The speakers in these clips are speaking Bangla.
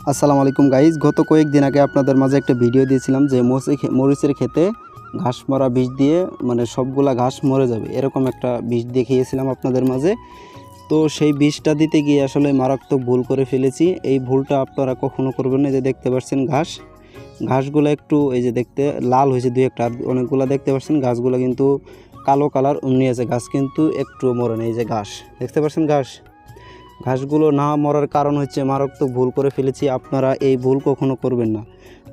আসসালামু আলাইকুম গাইজ গত কয়েকদিন আগে আপনাদের মাঝে একটা ভিডিও দিয়েছিলাম যে মরিচের ক্ষেতে ঘাস মরা বিষ দিয়ে মানে সবগুলা ঘাস মরে যাবে এরকম একটা বিষ দেখিয়েছিলাম আপনাদের মাঝে। তো সেই বিষটা দিতে গিয়ে আসলে মারাত্মক ভুল করে ফেলেছি। এই ভুলটা আপনারা কখনো করবেন না। যে দেখতে পাচ্ছেন ঘাস। ঘাসগুলো একটু এই যে দেখতে লাল হয়েছে দুই একটা অনেকগুলো দেখতে পাচ্ছেন গাছগুলো কিন্তু কালো কালার নিয়েছে গাছ কিন্তু একটু মরে নেই যে ঘাস, দেখতে পাচ্ছেন ঘাস? ঘাসগুলো না মরার কারণ হচ্ছে মারাত্মক ভুল করে ফেলেছি, আপনারা এই ভুল কখনো করবেন না।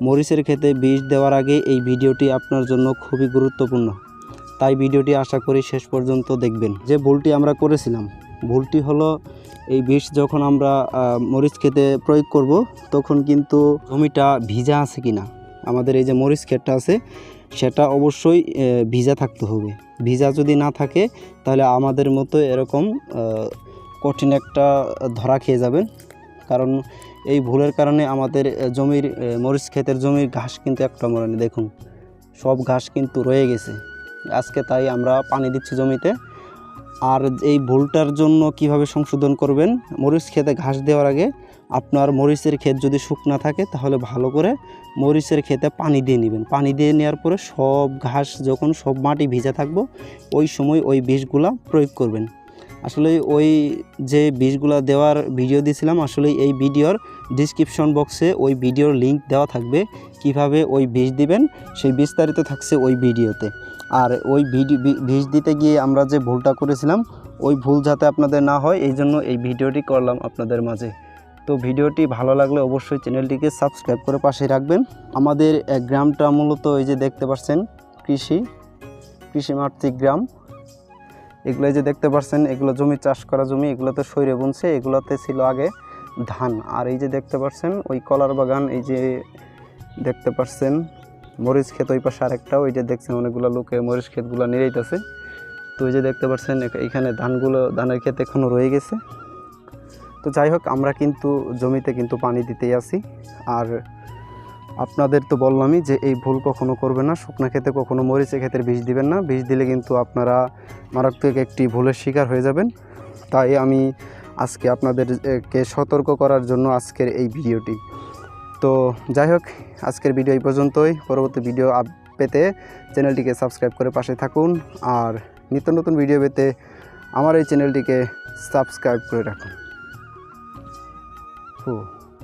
মরিচের ক্ষেতে বীজ দেওয়ার আগে এই ভিডিওটি আপনার জন্য খুবই গুরুত্বপূর্ণ। তাই ভিডিওটি আশা করি শেষ পর্যন্ত দেখবেন। যে ভুলটি আমরা করেছিলাম, ভুলটি হলো এই বিষ যখন আমরা মরিচ খেতে প্রয়োগ করব, তখন কিন্তু জমিটা ভিজা আছে কি না আমাদের এই যে মরিচ ক্ষেতটা আছে, সেটা অবশ্যই ভিজা থাকতে হবে। ভিজা যদি না থাকে, তাহলে আমাদের মতো এরকম কঠিন একটা ধরা খেয়ে যাবেন কারণ এই ভুলের কারণে আমাদের জমির মরিচ ক্ষেতের জমির ঘাস কিন্তু একটা মরেনি দেখুন, সব ঘাস কিন্তু রয়ে গেছে। আজকে তাই আমরা পানি দিচ্ছি জমিতে। আর এই ভুলটার জন্য কীভাবে সংশোধন করবেন? মরিচ খেতে ঘাস দেওয়ার আগে আপনার মরিচের ক্ষেত যদি শুকনা থাকে, তাহলে ভালো করে মরিচের ক্ষেতে পানি দিয়ে নেবেন। পানি দিয়ে নেওয়ার পরে সব ঘাস যখন সব মাটি ভিজা থাকব, ওই সময় ওই বিষগুলা প্রয়োগ করবেন। আসলে ওই যে বিষগুলা দেওয়ার ভিডিও দিয়েছিলাম আসলে এই ভিডিওর ডিসক্রিপশন বক্সে ওই ভিডিওর লিংক দেওয়া থাকবে, কীভাবে ওই বিষ দিবেন, সেই বিস্তারিত থাকছে ওই ভিডিওতে। আর ওই ভিডিও বিষ দিতে গিয়ে আমরা যে ভুলটা করেছিলাম, ওই ভুল যাতে আপনাদের না হয়, এই জন্য এই ভিডিওটি করলাম আপনাদের মাঝে। তো ভিডিওটি ভালো লাগলে অবশ্যই চ্যানেলটিকে সাবস্ক্রাইব করে পাশে রাখবেন। আমাদের গ্রামটা মূলত এই যে দেখতে পাচ্ছেন, কৃষি কৃষি মাতৃক গ্রাম। এগুলো যে দেখতে পাচ্ছেন এগুলো জমি চাষ করা জমি, এগুলোতে সৈরে বুনছে, এগুলোতে ছিল আগে ধান। আর এই যে দেখতে পাচ্ছেন ওই কলার বাগান, এই যে দেখতে পাচ্ছেন মরিচ ক্ষেত ওই পাশে আরেকটা, ওই যে দেখছেন অনেকগুলো লোকে মরিচ ক্ষেতগুলো নিরেইতেছে তো ওই যে দেখতে পাচ্ছেন এখ- এইখানে ধানগুলো, ধানের ক্ষেত এখনও রয়ে গেছে। তো যাই হোক, আমরা কিন্তু জমিতে কিন্তু পানি দিতেই আসি আর আপনাদের তো বললামই যে এই ভুল কখনো করবেন না, শুকনা খেতে কখনো মরিচে ক্ষেতের বিষ দিবেন না। বিষ দিলে কিন্তু আপনারা মারাত্মক একটি ভুলের শিকার হয়ে যাবেন। তাই আমি আজকে আপনাদেরকে সতর্ক করার জন্য আজকের এই ভিডিওটি। তো যাই হোক, আজকের ভিডিও এই পর্যন্তই। পরবর্তী ভিডিও আপ পেতে চ্যানেলটিকে সাবস্ক্রাইব করে পাশে থাকুন। আর নিত্য নতুন ভিডিও পেতে আমার এই চ্যানেলটিকে সাবস্ক্রাইব করে রাখুন। হু